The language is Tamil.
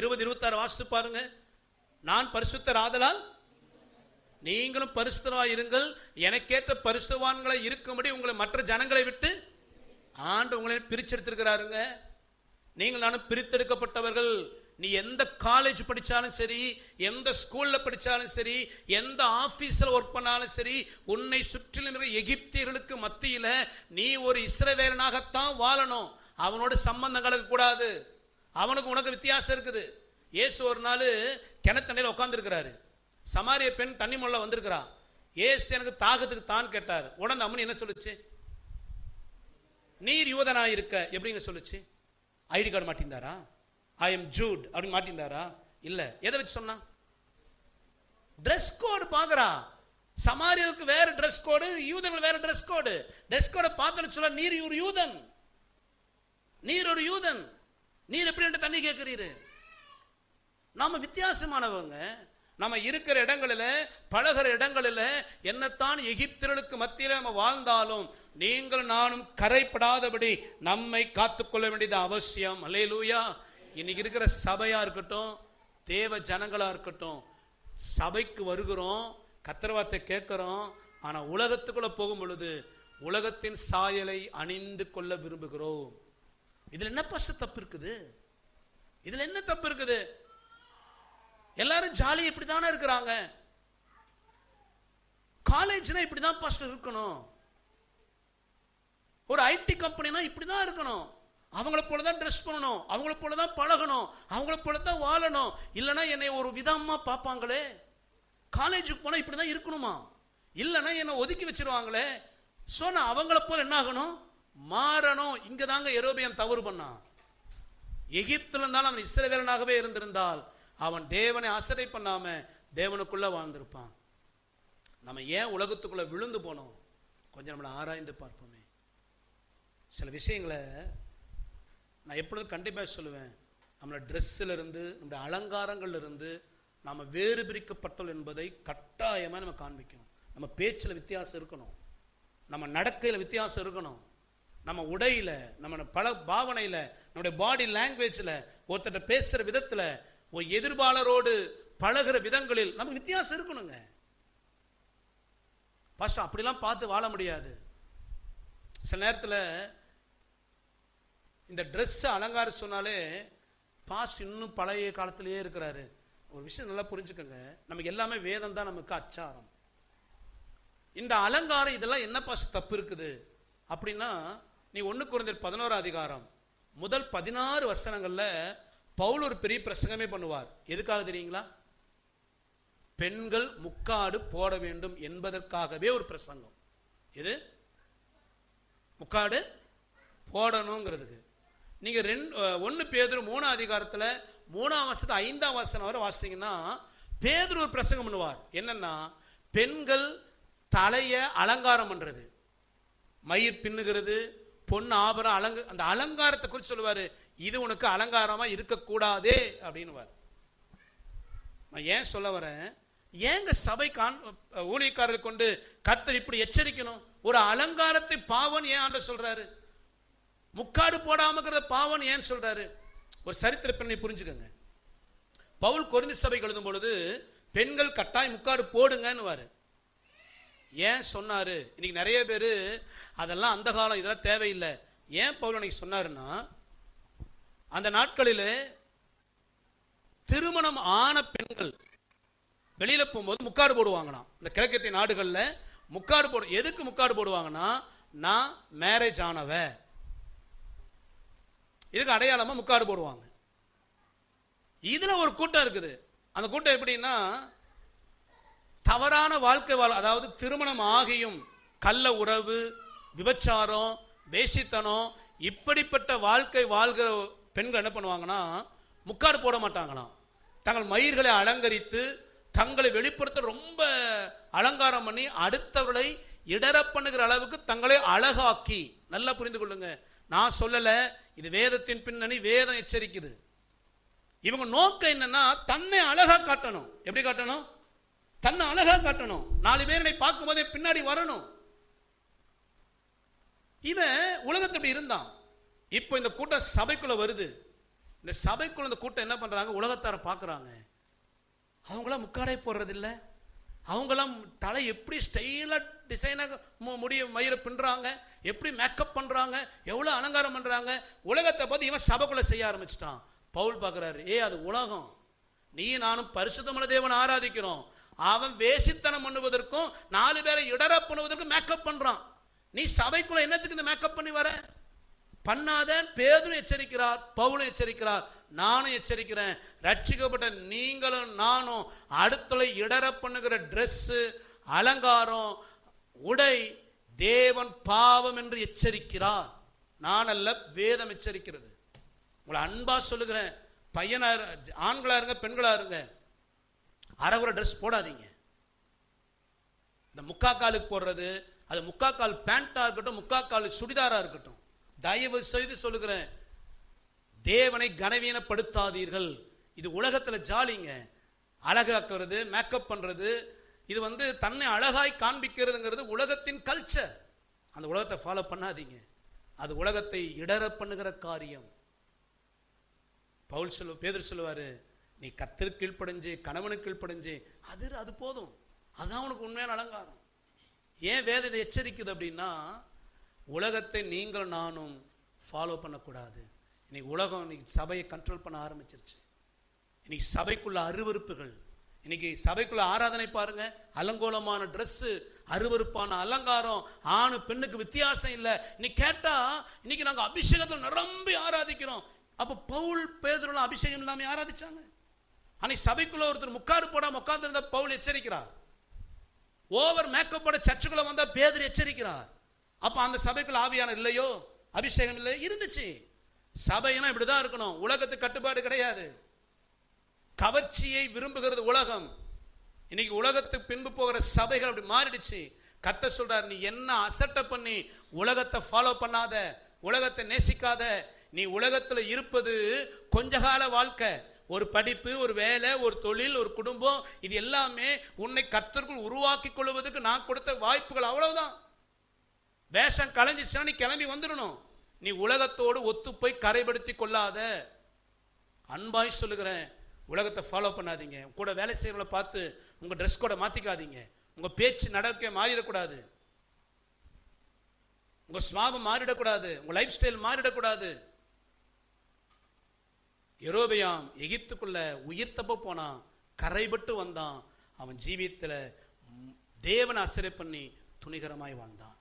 இருபது இருபத்தாறு வாசித்து பாருங்க. நான் பரிசுத்தர் ஆதலால் நீங்களும் பரிசுத்தரா இருங்கள். எனக்கேற்ற பரிசுவான்களை இருக்கும்படி உங்களை மற்ற ஜனங்களை விட்டு ஆண்டு உங்களை பிரிச்செடுத்திருக்கிறாருங்க. நீங்கள் நானும் பிரித்தெடுக்கப்பட்டவர்கள். நீ எந்த காலேஜ் படித்தாலும் சரி எந்த ஸ்கூலில் படித்தாலும் சரி எந்த ஆஃபீஸில் ஒர்க் பண்ணாலும் சரி உன்னை சுற்றிலும் இருக்கிற எகிப்தியர்களுக்கு மத்தியில் நீ ஒரு இஸ்ரவேலனாகத்தான் வாழணும். அவனோட சம்பந்தம் கலக்கக்கூடாது அவனுக்கு உனக்கு வித்தியாசம் இருக்குது. இயேசு ஒரு நாள் கிணத்தண்டையில் உட்காந்துருக்கிறாரு சமாரிய பெண் தண்ணி முள்ள வந்திருக்கிறா. ஏசு எனக்கு தாகத்துக்கு தான் கேட்டார். உடனே அம்மன் என்ன சொல்லுச்சு? நீர் யூதனா இருக்க எப்படிங்க சொல்லுச்சு? ஐடி கார்டு மாட்டிருந்தாரா ஐ எம் ஜூட் அப்படின்னு மாட்டிருந்தாரா இல்லை. எதை வச்சு சொன்னா? ட்ரெஸ் கோடு பார்க்குறா சமாரியலுக்கு வேற ட்ரெஸ் கோடு யூதர்கள் வேற ட்ரெஸ் கோடு ட்ரெஸ் கோடை பார்த்துட்டு சொல்ல நீர் ஒரு யூதன். நீர் ஒரு யூதன். நீர் எப்படி என்று தண்ணி கேட்கிறீரு நாம் வித்தியாசமானவங்க. நம்ம இருக்கிற இடங்களில் பழகிற இடங்களில் என்னத்தான் எகிப்திரளுக்கு மத்தியில் நம்ம வாழ்ந்தாலும் நீங்கள் நானும் கரைப்படாதபடி நம்மை காத்துக்கொள்ள வேண்டியது அவசியம். அல்லேலூயா. இன்னைக்கு இருக்கிற சபையாக இருக்கட்டும் தேவ ஜனங்களாக இருக்கட்டும் சபைக்கு வருகிறோம் கத்திரவாத்தை கேட்குறோம் ஆனால் உலகத்துக்குள்ளே போகும் பொழுது உலகத்தின் சாயலை அணிந்து கொள்ள விரும்புகிறோம். இதுல என்ன பச தப்பு இருக்குது? இதுல என்ன தப்பு இருக்குது? எல்லாரும் ஜாலி இப்படி தானே இருக்கிறாங்க. காலேஜ்னா இப்படி தான் பாஸ்டர் இருக்கணும். ஒரு ஐடி கம்பெனினா இப்படி தான் இருக்கணும். அவங்கள போல தான் ட்ரெஸ் பண்ணணும். அவங்கள போல தான் பழகணும். அவங்கள போல தான் வாழணும். இல்லைன்னா என்னை ஒரு விதமா பார்ப்பாங்களே. காலேஜுக்கு போனால் இப்படி தான் இருக்கணுமா? இல்லைன்னா என்னை ஒதுக்கி வச்சிருவாங்களே. ஸோ நான் அவங்கள போல என்ன ஆகணும்? மாறணும். இங்கே தாங்க எரோபியம் தவறு பண்ணான். எகிப்தில் இருந்தாலும் அவன் இஸ்ரவேலனாகவே இருந்திருந்தால் அவன் தேவனை அசரை பண்ணாம தேவனுக்குள்ள வாழ்ந்திருப்பான். நம்ம ஏன் உலகத்துக்குள்ள விழுந்து போனோம்? கொஞ்சம் நம்மளை ஆராய்ந்து பார்ப்போமே. சில விஷயங்களை நான் எப்பொழுதும் கண்டிப்பாக சொல்லுவேன். நம்மளோட ட்ரெஸ்ஸில் இருந்து நம்முடைய அலங்காரங்கள்ல இருந்து நாம் வேறு பிரிக்கப்பட்டோம் என்பதை கட்டாயமாக நம்ம காண்பிக்கணும். நம்ம பேச்சில் வித்தியாசம் இருக்கணும். நம்ம நடக்கையில் வித்தியாசம் இருக்கணும். நம்ம உடையில நம்ம பல பாவனையில் நம்முடைய பாடி லாங்குவேஜில் ஒருத்தர்கிட்ட பேசுகிற விதத்தில் ஒரு எதிர்பாளரோடு பழகுற விதங்களில் நமக்கு வித்தியாசம் இருக்கணுங்க. பாஸ்டர் அப்படிலாம் பார்த்து வாழ முடியாது. சில நேரத்தில் இந்த ட்ரெஸ்ஸை அலங்காரம் சொன்னாலே பாஸ்ட் இன்னும் பழைய காலத்திலேயே இருக்கிறாரு. ஒரு விஷயம் நல்லா புரிஞ்சுக்கோங்க. நமக்கு எல்லாமே வேதம் தான் நமக்கு அச்சாரம். இந்த அலங்காரம் இதெல்லாம் என்ன பாஸ்ட் தப்பு இருக்குது? அப்படின்னா நீ ஒன்று குறைந்தர் பதினோரு அதிகாரம் முதல் பதினாறு வசனங்கள்ல பவுல் ஒரு பெரிய பிரசங்கமே பண்ணுவார். எதுக்காக தெரியுங்களா? பெண்கள் முக்காடு போட வேண்டும் என்பதற்காகவே ஒரு பிரசங்கம். இது முக்காடு போடணுங்கிறதுக்கு. நீங்க ரெண்டு ஒன்று பேதுரு மூணாம் அதிகாரத்துல மூணாம் வருஷத்து ஐந்தாம் வசனம் வரை வாசித்தீங்கன்னா பேதுரு ஒரு பிரசங்கம் பண்ணுவார். என்னன்னா பெண்கள் தலையை அலங்காரம் பண்றது. மயிர் பின்னுகிறது பொன் ஆபரம் அலங்க அந்த அலங்காரத்தை குறித்து சொல்லுவாரு. இது உனக்கு அலங்காரமா இருக்கக்கூடாதே அப்படின்னுவார். நான் ஏன் சொல்ல வரேன்? ஏங்க சபை கான் ஊழியக்காரரை கொண்டு கர்த்தர் இப்படி எச்சரிக்கணும்? ஒரு அலங்காரத்தை பாவன் ஏன் ஆண்ட சொல்றாரு? முக்காடு போடாமக்கிறத பாவன் ஏன் சொல்றாரு? ஒரு சரித்திர பெண்ணை புரிஞ்சுக்கோங்க. பவுல் கொரிந்து சபைக்கு எழுதும் பொழுது பெண்கள் கட்டாயம் முக்காடு போடுங்கன்னுவாரு. ஏன் சொன்னாரு? இன்னைக்கு நிறைய பேர் அதெல்லாம் அந்த காலம் இதெல்லாம் தேவையில்லை. ஏன் பவுல் அன்னைக்கு சொன்னாருன்னா அந்த நாட்களில் திருமணம் ஆன பெண்கள் வெளியில போகும்போது முக்காடு போடுவாங்களாம். இந்த கிழக்கத்திய நாடுகளில் முக்காடு போடு எதுக்கு முக்காடு போடுவாங்கன்னா நான் மேரேஜ் ஆனவ. இதுக்கு அடையாளமா முக்காடு போடுவாங்க. இதில் ஒரு கூட்டம் இருக்குது. அந்த கூட்டம் எப்படின்னா தவறான வாழ்க்கை வாழ அதாவது திருமணம் ஆகியும் கள்ள உறவு விபச்சாரம் வேசித்தனம் இப்படிப்பட்ட வாழ்க்கை வாழ்கிற பெண்கள் என்ன பண்ணுவாங்கன்னா முக்காடு போட மாட்டாங்கன்னா தங்கள் மயிர்களை அலங்கரித்து தங்களை வெளிப்படுத்த ரொம்ப அலங்காரம் பண்ணி அடுத்தவர்களை இடர பண்ணுகிற அளவுக்கு தங்களை அழகாக்கி. நல்லா புரிந்து கொள்ளுங்க. நான் சொல்லலை இது வேதத்தின் பின்னணி வேதம் எச்சரிக்குது. இவங்க நோக்கம் என்னன்னா தன்னை அழகாக காட்டணும். எப்படி காட்டணும்? தன்னை அழகாக காட்டணும். நாலு பேர் என்னை பார்க்கும்போதே பின்னாடி வரணும். இவன் உலகத்துல இப்படி இருந்தான். இப்போ இந்த கூட்டம் சபைக்குள்ள வருது. இந்த சபைக்குள்ள இந்த கூட்டம் என்ன பண்ணுறாங்க உலகத்தார பார்க்குறாங்க அவங்களாம் முக்காடை போடுறதில்ல. அவங்களாம் தலை எப்படி ஸ்டைலாக டிசைனாக முடிய மயிரை பின்னுறாங்க? எப்படி மேக்கப் பண்ணுறாங்க எவ்வளோ அலங்காரம் பண்ணுறாங்க உலகத்தை பார்த்து இவன் சபைக்குள்ளே செய்ய ஆரம்பிச்சிட்டான். பவுல் பார்க்குறாரு ஏ அது உலகம். நீ நானும் பரிசுத்தமுள்ள தேவனை ஆராதிக்கிறோம். அவன் வேசித்தனம் பண்ணுவதற்கும் நாலு பேரை இடர பண்ணுவதற்கும் மேக்கப் பண்ணுறான் நீ சபைக்குள்ள என்னத்துக்கு இந்த மேக்கப் பண்ணி வர? பண்ணாதேன் பேதும் எச்சரிக்கிறார் பவுலும் எச்சரிக்கிறார் நானும் எச்சரிக்கிறேன். ரட்சிக்கப்பட்ட நீங்களும் நானும் அடுத்தலை இடர பண்ணுகிற ட்ரெஸ்ஸு அலங்காரம் உடை தேவன் பாவம் என்று எச்சரிக்கிறார். நான் அல்ல வேதம் எச்சரிக்கிறது. உங்களை அன்பா சொல்லுகிறேன். பையனா ஆண்களா இருங்க பெண்களா இருங்க. அரைகுறை ட்ரெஸ் போடாதீங்க. இந்த முக்காக்காலுக்கு போடுறது அது முக்காக்கால் பேண்டா இருக்கட்டும் முக்காக்கால் சுடிதாரா இருக்கட்டும். தயவு செய்து சொல்லுகிறேன் தேவனை கனவீனப்படுத்தாதீர்கள். இது உலகத்தில் ஜாலிங்க. அழகாக்குறது மேக்கப் பண்ணுறது இது வந்து தன்னை அழகாய் காண்பிக்கிறதுங்கிறது உலகத்தின் கல்ச்சர் அந்த உலகத்தை ஃபாலோ பண்ணாதீங்க. அது உலகத்தை இடர பண்ணுகிற காரியம். பவுல் சொல்லு பேதர் சொல்லுவார் நீ கத்திற்கு கீழ்ப்படைஞ்சு கணவனுக்கு கீழ்ப்படைஞ்சு அது அது போதும். அதுதான் உனக்கு உண்மையான அலங்காரம். ஏன் வேதனை எச்சரிக்குது அப்படின்னா உலகத்தை நீங்கள் நானும் ஃபாலோ பண்ணக்கூடாது. இன்னைக்கு உலகம் இன்னைக்கு சபையை கண்ட்ரோல் பண்ண ஆரம்பிச்சிருச்சு. இன்னைக்கு சபைக்குள்ள அருவருப்புகள் இன்னைக்கு சபைக்குள்ள ஆராதனை பாருங்க அலங்கோலமான ட்ரெஸ்ஸு அருவருப்பான அலங்காரம் ஆணு பெண்ணுக்கு வித்தியாசம் இல்லை. இன்னைக்கு கேட்டா இன்னைக்கு நாங்கள் அபிஷேகத்தில் நிரம்பி ஆராதிக்கிறோம். அப்போ பவுல் பேதுருலாம் அபிஷேகம் இல்லாமல் ஆராதிச்சாங்க? அன்னைக்கு சபைக்குள்ள ஒருத்தர் முக்காடு போடாமல் உட்கார்ந்திருந்த பவுல் எச்சரிக்கிறார். ஓவர் மேக்கப்போட சர்ச்சுக்குள்ள வந்தா பேதர் எச்சரிக்கிறார். அப்ப அந்த சபைக்குள்ள ஆவியான இல்லையோ? அபிஷேகம் இல்லை இருந்துச்சு. சபைனா இப்படிதான் இருக்கணும். உலகத்துக்கு கட்டுப்பாடு கிடையாது. கவர்ச்சியை விரும்புகிறது உலகம். இன்னைக்கு உலகத்துக்கு பின்பு போகிற சபைகள் அப்படி மாறிடுச்சு. கத்த சொல்றார் நீ என்ன அசட்டை பண்ணி உலகத்தை ஃபாலோ பண்ணாத உலகத்தை நேசிக்காத நீ உலகத்துல இருப்பது கொஞ்ச கால வாழ்க்கை. ஒரு படிப்பு ஒரு வேலை ஒரு தொழில் ஒரு குடும்பம் இது எல்லாமே உன்னை கர்த்தர்கள் உருவாக்கி கொள்வதற்கு நான் கொடுத்த வாய்ப்புகள் அவ்வளவுதான். வேஷம் கலைஞ்சிச்சுன்னா நீ கிளம்பி வந்துடணும். நீ உலகத்தோடு ஒத்து போய் கரைப்படுத்தி கொள்ளாத. அன்பாய் சொல்லுகிறேன் உலகத்தை ஃபாலோ பண்ணாதீங்க. உங்க கூட வேலை செய்யறவங்கள பார்த்து உங்கள் ட்ரெஸ் கூட மாற்றிக்காதீங்க உங்கள் பேச்சு நடக்க மாறிடக்கூடாது. உங்கள் சுவாபம் மாறிடக்கூடாது. உங்கள் லைஃப் ஸ்டைல் மாறிடக்கூடாது. எரோபியாம் எகிப்துக்குள்ள உயிர் தப்ப போனான் கரைபட்டு வந்தான். அவன் ஜீவியத்தில் தேவனை அசரை பண்ணி துணிகரமாய் வாழ்ந்தான்.